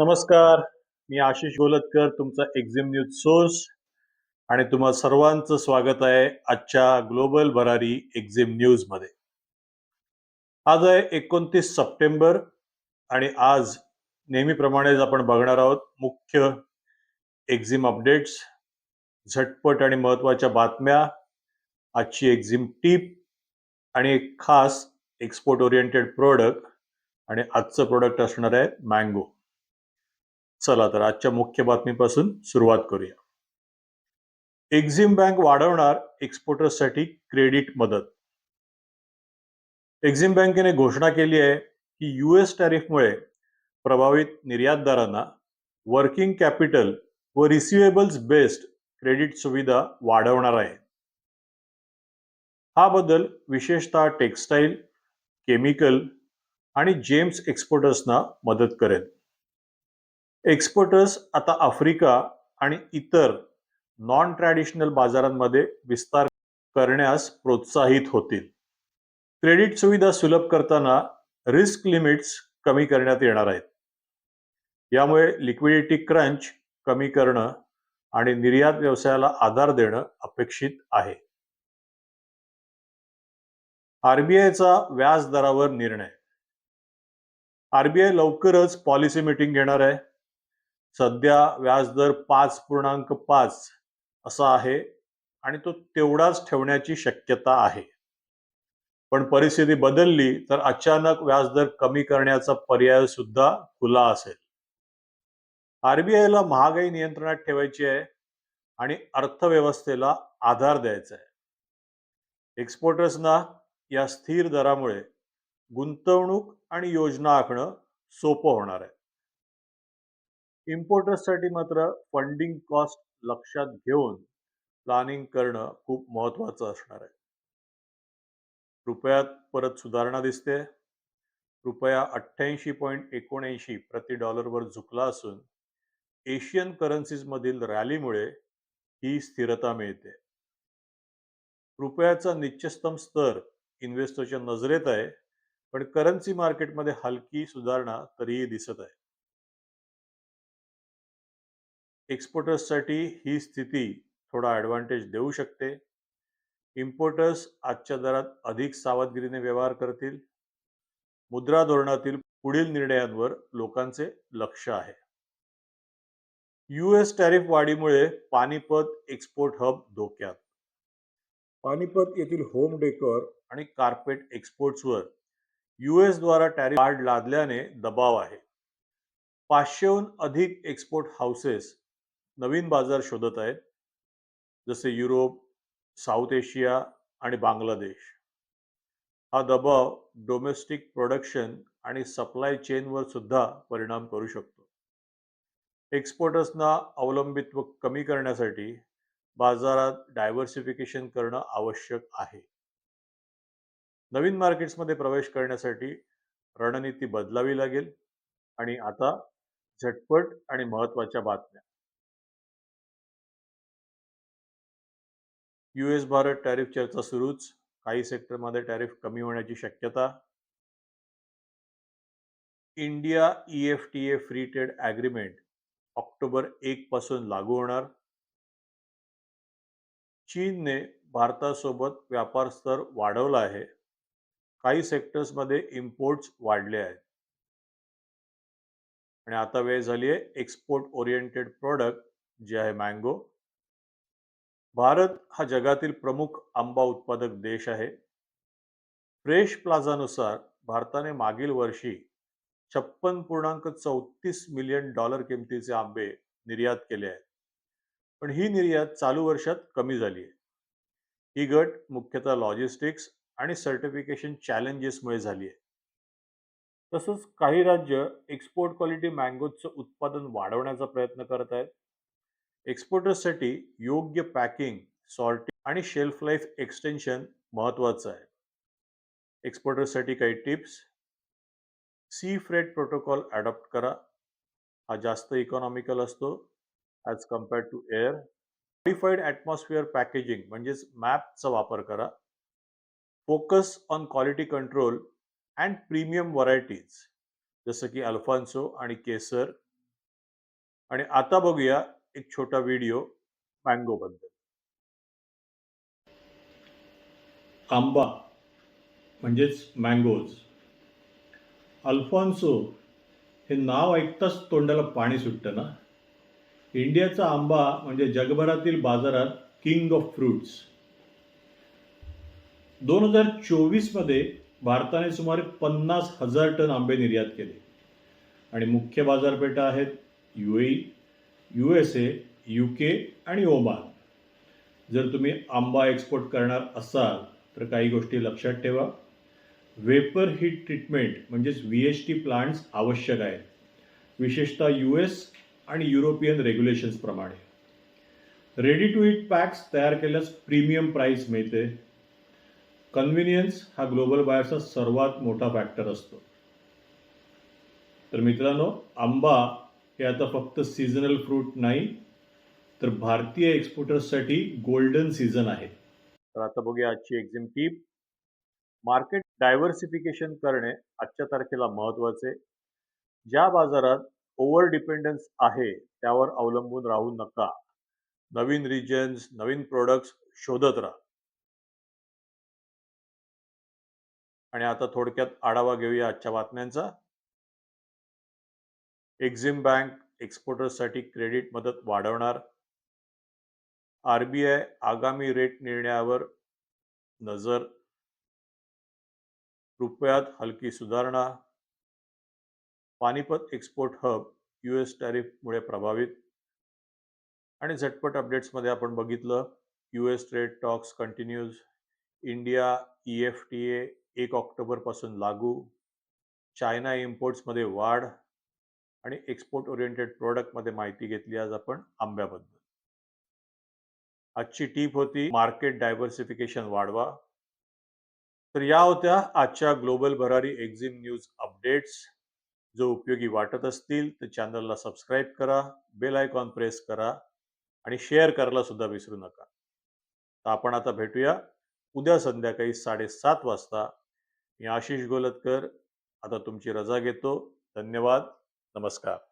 नमस्कार. मी आशिष गोलतकर तुमचा Exim news source आणि तुम्हा सर्वांचं स्वागत आहे आजच्या ग्लोबल भरारी एक्झिम न्यूजमध्ये. आज आहे एकोणतीस सप्टेंबर आणि आज नेहमीप्रमाणेच आपण बघणार आहोत मुख्य एक्झिम अपडेट्स झटपट आणि महत्त्वाच्या बातम्या आजची एक्झिम टीप आणि एक खास एक्सपोर्ट ओरिएंटेड प्रोडक्ट आणि आजचं प्रोडक्ट असणार आहे मँगो चला तर आजच्या मुख्य बातमीपासून सुरुवात करूया. एक्झिम बँक वाढवणार एक्सपोर्टर्ससाठी क्रेडिट मदत. एक्झिम बँकेने घोषणा केली आहे की यूएस टॅरिफमुळे प्रभावित निर्यातदारांना वर्किंग कॅपिटल व रिसिवेबल्स बेस्ड क्रेडिट सुविधा वाढवणार आहे. हा बदल विशेषतः टेक्स्टाईल केमिकल आणि जेम्स एक्सपोर्टर्सना मदत करेल. एक्सपोर्टर्स आता आफ्रिका आणि इतर नॉन ट्रॅडिशनल बाजारांमध्ये विस्तार करण्यास प्रोत्साहित होतील. क्रेडिट सुविधा सुलभ करताना रिस्क लिमिट्स कमी करण्यात येणार आहेत. यामुळे लिक्विडिटी क्रंच कमी करणं आणि निर्यात व्यवसायाला आधार देणं अपेक्षित आहे. आरबीआयचा व्याज दरावर निर्णय. आरबीआय लवकरच पॉलिसी मीटिंग घेणार आहे. सध्या व्याजदर पाच पूर्णांक पाच असा आहे आणि तो तेवढाच ठेवण्याची शक्यता आहे. पण परिस्थिती बदलली तर अचानक व्याजदर कमी करण्याचा पर्याय सुद्धा खुला असेल. आरबीआयला महागाई नियंत्रणात ठेवायची आहे आणि अर्थव्यवस्थेला आधार द्यायचा आहे. एक्सपोर्टर्सना या स्थिर दरामुळे गुंतवणूक आणि योजना आखणं सोपं होणार आहे. इम्पोर्टर्ससाठी मात्र फंडिंग कॉस्ट लक्षात घेऊन प्लॅनिंग करणं खूप महत्वाचं असणार आहे. रुपयात परत सुधारणा दिसते. रुपया अठ्ठ्याऐंशी पॉईंट एकोणऐंशी प्रति डॉलरवर झुकला असून एशियन करन्सीजमधील रॅलीमुळे ही स्थिरता मिळते. रुपयाचा निश्चस्तम स्तर इन्व्हेस्टरच्या नजरेत आहे पण करन्सी मार्केटमध्ये हलकी सुधारणा तरीही दिसत आहे. एक्सपोर्टर्ससाठी ही स्थिती थोडा ॲडव्हान्टेज देऊ शकते. इम्पोर्टर्स आजच्या दरात अधिक सावधगिरीने व्यवहार करतील. मुद्रा धोरणातील पुढील निर्णयांवर लोकांचे लक्ष आहे. यूएस टॅरिफ वाढीमुळे पानिपत एक्सपोर्ट हब धोक्यात. पानिपत येथील होम डेकोर आणि कार्पेट एक्सपोर्ट्सवर युएस द्वारा टॅरिफ वाढ लादल्याने दबाव आहे. पाचशेहून अधिक एक्सपोर्ट हाऊसेस नवीन बाजार शोधत आहेत. जसे युरोप साऊथ एशिया आणि बांगलादेश. हा दबाव डोमेस्टिक प्रोडक्शन आणि सप्लाय चेनवर सुद्धा परिणाम करू शकतो. एक्सपोर्टर्सना अवलंबित्व कमी करण्यासाठी बाजारात डायव्हर्सिफिकेशन करणं आवश्यक आहे. नवीन मार्केट्समध्ये प्रवेश करण्यासाठी रणनीती बदलावी लागेल आणि आता झटपट आणि महत्त्वाच्या बातम्या. युएस भारत टॅरिफ चर्चा सुरूच. काही सेक्टरमध्ये टॅरिफ कमी होण्याची शक्यता. India E F T A free trade agreement October एक पासून लागू होणार. चीनने भारतासोबत व्यापार स्तर वाढवला आहे. काही सेक्टर्समध्ये इम्पोर्ट्स वाढले आहेत. आणि आता वेळ झाली आहे. एक्सपोर्ट ओरिएंटेड प्रॉडक्ट जे आहे मँगो भारत हा जगातील प्रमुख आंबा उत्पादक देश आहे. फ्रेश प्लाझानुसार भारताने मागील वर्षी छप्पन पूर्णांक चौतीस मिलियन डॉलर किमतीचे आंबे निर्यात केले आहेत. पण ही निर्यात चालू वर्षात कमी झाली आहे. ही घट मुख्यतः लॉजिस्टिक्स आणि सर्टिफिकेशन चॅलेंजेसमुळे झाली आहे. तसंच काही राज्य एक्सपोर्ट क्वालिटी मँगोजचं उत्पादन वाढवण्याचा प्रयत्न करत आहेत. एक्सपोर्टर्ससाठी योग्य पॅकिंग सॉर्टिंग आणि शेल्फ लाईफ एक्सटेन्शन महत्त्वाचं आहे. एक्सपोर्टर्ससाठी काही tips sea freight protocol adopt करा. हा जास्त इकॉनॉमिकल असतो as compared to air modified atmosphere packaging म्हणजेच मॅपचा वापर करा. Focus on quality control and premium varieties जसं की अल्फान्सो आणि केसर. आणि आता बघूया एक छोटा व्हिडिओ मँगो बद्दल आंबा म्हणजेच मँगोज. अल्फॉन्सो हे नाव ऐकताच तोंडाला पाणी सुटतं ना? इंडियाचा आंबा म्हणजे जगभरातील बाजारात किंग ऑफ फ्रूट्स दोन हजार चोवीसमध्ये भारताने सुमारे पन्नास हजार टन आंबे निर्यात केले. आणि मुख्य बाजारपेठा आहेत U A U S A U K आणि ओमान जर तुम्ही आंबा एक्सपोर्ट करणार असाल तर काही गोष्टी लक्षात ठेवा. वेपर हीट ट्रीटमेंट म्हणजेच व्ही एच टी प्लांट्स आवश्यक आहेत. विशेषतः यू एस आणि युरोपियन रेग्युलेशन्सप्रमाणे रेडी टू इट पॅक्स तयार केल्यास प्रीमियम प्राईस मिळते. कन्व्हिनियन्स हा ग्लोबल बायरचा सर्वात मोठा फॅक्टर असतो. तर मित्रांनो आंबा हे आता फक्त सीझनल फ्रूट नाही तर भारतीय एक्सपोर्टर्ससाठी गोल्डन सीझन आहे. तर आता बघूया आजची एक्झिम टीप मार्केट डायव्हर्सिफिकेशन करणे आजच्या तारखेला महत्त्वाचे. ज्या बाजारात ओव्हर डिपेंडन्स आहे त्यावर अवलंबून राहू नका. नवीन रिजन्स नवीन प्रोडक्ट्स शोधत राहा. आणि आता थोडक्यात आढावा घेऊया आजच्या बातम्यांचा. एक्झिम बँक एक्सपोर्टर्ससाठी क्रेडिट मदत वाढवणार. आर बी आय आगामी रेट निर्णयावर नजर. रुपयात हलकी सुधारणा. Panipat export hub U S टॅरिफमुळे प्रभावित. आणि झटपट अपडेट्समध्ये आपण बघितलं U S trade talks continues. India E F T A एक ऑक्टोबरपासून लागू. चायना इम्पोर्ट्समध्ये वाढ. आणि एक्सपोर्ट ओरिएंटेड प्रोडक्टमध्ये माहिती घेतली आज आपण आंब्याबद्दल. आजची टीप होती मार्केट डायव्हर्सिफिकेशन वाढवा. तर या होत्या आजच्या ग्लोबल भरारी एक्झिम न्यूज अपडेट्स जो उपयोगी वाटत असतील तर चॅनलला सबस्क्राईब करा बेल आयकॉन प्रेस करा आणि शेअर करायला सुद्धा विसरू नका. तर आपण आता भेटूया उद्या संध्याकाळी साडेसात वाजता. मी आशिष गोलतकर. आता तुमची रजा घेतो. धन्यवाद. नमस्कार.